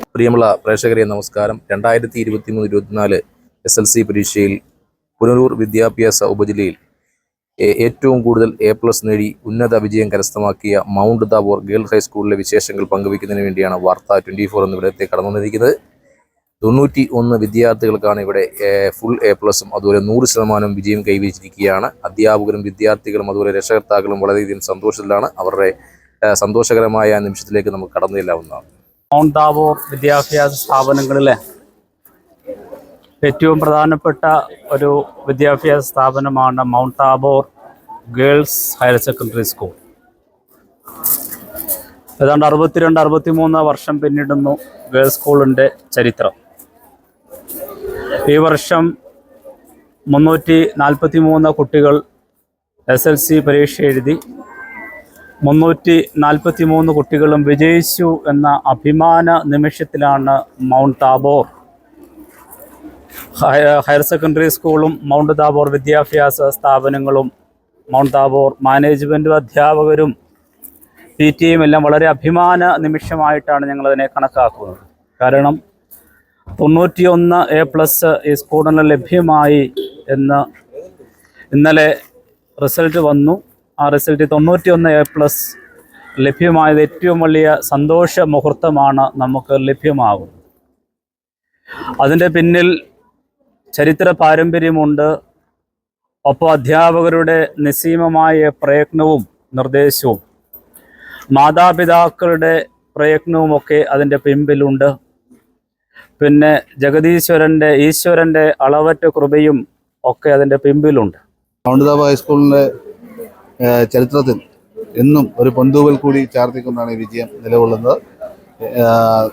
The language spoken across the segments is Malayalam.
പ്രിയമുള്ള പ്രേക്ഷകരെ നമസ്കാരം. രണ്ടായിരത്തി ഇരുപത്തി മൂന്ന് ഇരുപത്തിനാല് എസ് എൽ സി പരീക്ഷയിൽ പുനലൂർ വിദ്യാഭ്യാസ ഉപജില്ലയിൽ ഏറ്റവും കൂടുതൽ എ പ്ലസ് നേടി ഉന്നത വിജയം കരസ്ഥമാക്കിയ മൗണ്ട് ദാബോർ ഗേൾ ഹൈസ്കൂളിലെ വിശേഷങ്ങൾ പങ്കുവയ്ക്കുന്നതിന് വേണ്ടിയാണ് വാർത്ത ട്വന്റി ഫോർ എന്ന വിടത്തെ കടന്നു വന്നിരിക്കുന്നത് തൊണ്ണൂറ്റി ഒന്ന് വിദ്യാർത്ഥികൾക്കാണ് ഇവിടെ ഫുൾ എ പ്ലസും അതുപോലെ നൂറ് ശതമാനം വിജയം കൈവരിച്ചിരിക്കുകയാണ്. അധ്യാപകരും വിദ്യാർത്ഥികളും അതുപോലെ രക്ഷകർത്താക്കളും വളരെയധികം സന്തോഷത്തിലാണ്. അവരുടെ സന്തോഷകരമായ നിമിഷത്തിലേക്ക് നമുക്ക് കടന്നു ചെല്ലാവുന്നതാണ്. മൗണ്ട് താബോർ വിദ്യാഭ്യാസ സ്ഥാപനങ്ങളിലെ ഏറ്റവും പ്രധാനപ്പെട്ട ഒരു വിദ്യാഭ്യാസ സ്ഥാപനമാണ് Mount Tabor girls higher secondary school. ഏതാണ്ട് അറുപത്തിരണ്ട് അറുപത്തിമൂന്ന് വർഷം പിന്നിടുന്നു ഗേൾസ് സ്കൂളിന്റെ ചരിത്രം. ഈ വർഷം മുന്നൂറ്റി നാൽപ്പത്തി മൂന്ന് കുട്ടികൾ എസ് എൽ സി പരീക്ഷ എഴുതി മുന്നൂറ്റി നാൽപ്പത്തി മൂന്ന് കുട്ടികളും വിജയിച്ചു എന്ന അഭിമാന നിമിഷത്തിലാണ് Mount Tabor hi- higher secondary സ്കൂളും മൗണ്ട് താബോർ വിദ്യാഭ്യാസ സ്ഥാപനങ്ങളും മൗണ്ട് താബോർ മാനേജ്മെന്റും അധ്യാപകരും പി ടിയും എല്ലാം വളരെ അഭിമാന നിമിഷമായിട്ടാണ് ഞങ്ങളതിനെ കണക്കാക്കുന്നത്. കാരണം തൊണ്ണൂറ്റിയൊന്ന് എ പ്ലസ് ഈ സ്കൂളിന് ലഭ്യമായി എന്ന് ഇന്നലെ റിസൾട്ട് വന്നു. ആ റിസൾട്ട് തൊണ്ണൂറ്റിയൊന്ന് എ പ്ലസ് ലഭ്യമായത് ഏറ്റവും വലിയ സന്തോഷ മുഹൂർത്തമാണ് നമുക്ക് ലഭ്യമാകുന്നത് അതിന്റെ പിന്നിൽ ചരിത്ര പാരമ്പര്യമുണ്ട്. ഒപ്പം അധ്യാപകരുടെ നിസ്സീമമായ പ്രയത്നവും നിർദ്ദേശവും മാതാപിതാക്കളുടെ പ്രയത്നവുമൊക്കെ അതിന്റെ പിമ്പിലുണ്ട് പിന്നെ ജഗദീശ്വരന്റെ ഈശ്വരന്റെ അളവറ്റ കൃപയും ഒക്കെ അതിന്റെ പിമ്പിലുണ്ട് ഹൈസ്കൂളിന്റെ ചരിത്രത്തിൽ എന്നും ഒരു പൊന്തൂവൽ കൂടി ചാർത്തിക്കൊണ്ടാണ് ഈ വിജയം നിലകൊള്ളുന്നത്.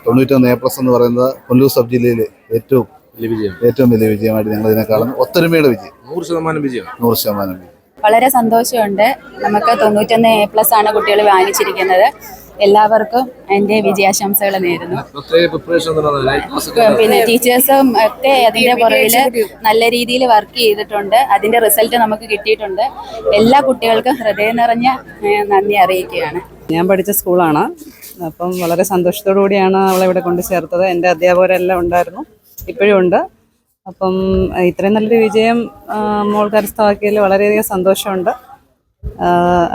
തൊണ്ണൂറ്റൊന്ന് എ പ്ലസ് എന്ന് പറയുന്നത് കൊല്ലൂർ സബ് ജില്ലയിലെ ഏറ്റവും വലിയ വിജയം. ഏറ്റവും വലിയ വിജയമായിട്ട് ഞങ്ങൾ ഇതിനെ കാണുന്നു. ഒത്തൊരുമയുടെ വിജയം. നൂറ് ശതമാനം വിജയം. നൂറ് ശതമാനം വിജയം. വളരെ സന്തോഷമുണ്ട്. നമുക്ക് തൊണ്ണൂറ്റൊന്ന് എ പ്ലസ് ആണ് കുട്ടികൾ വാങ്ങിച്ചിരിക്കുന്നത്. എല്ലാവർക്കും എന്റെ വിജയാശംസകൾ നേരുന്നു. പിന്നെ ടീച്ചേഴ്സും ഒക്കെ അതിന്റെ പുറകിൽ നല്ല രീതിയിൽ വർക്ക് ചെയ്തിട്ടുണ്ട്. അതിന്റെ റിസൾട്ട് നമുക്ക് കിട്ടിയിട്ടുണ്ട്. എല്ലാ കുട്ടികൾക്കും ഹൃദയം നിറഞ്ഞ നന്ദി അറിയിക്കുകയാണ്. ഞാൻ പഠിച്ച സ്കൂളാണ്. അപ്പം വളരെ സന്തോഷത്തോടു കൂടിയാണ് അവളെ ഇവിടെ കൊണ്ട് ചേർത്തത്. എന്റെ അധ്യാപകരെല്ലാം ഉണ്ടായിരുന്നു. ഇപ്പോഴും ഉണ്ട്. അപ്പം ഇത്രയും നല്ലൊരു വിജയം മോൾ കരസ്ഥമാക്കിയതിൽ വളരെയധികം സന്തോഷമുണ്ട്.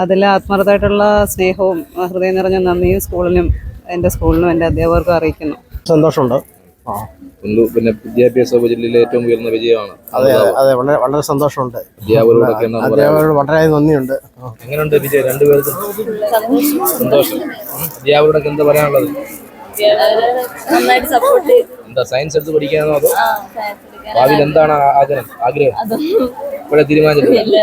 അതിൽ ആത്മാർത്ഥമായിട്ടുള്ള സ്നേഹവും ഹൃദയം നിറഞ്ഞ നന്ദിയും സ്കൂളിനും എന്റെ സ്കൂളിനും എന്റെ അധ്യാപകർക്കും അറിയിക്കുന്നു. സന്തോഷമുണ്ട്. പിന്നെ വിദ്യാഭ്യാസ ജില്ലയിലെ ഏറ്റവും ഉയർന്ന വിജയമാണ്. അതെ അതെ വളരെ വളരെ സന്തോഷമുണ്ട്? അധ്യാപകരോട് വളരെ നന്ദിയുണ്ട്. എങ്ങനെയുണ്ട് വിജയം? രണ്ടുപേർക്കും? സന്തോഷം. അധ്യാപകരോടൊക്കെ എന്താ പറയാനുള്ളത്? എന്താ സയൻസ് എടുത്ത് പഠിക്കാനോ അതോ? ഭാവിയിൽ എന്താണ് ആഗ്രഹം? ആഗ്രഹം? ഇവിടെ തീരുമാനിച്ചിട്ടില്ല.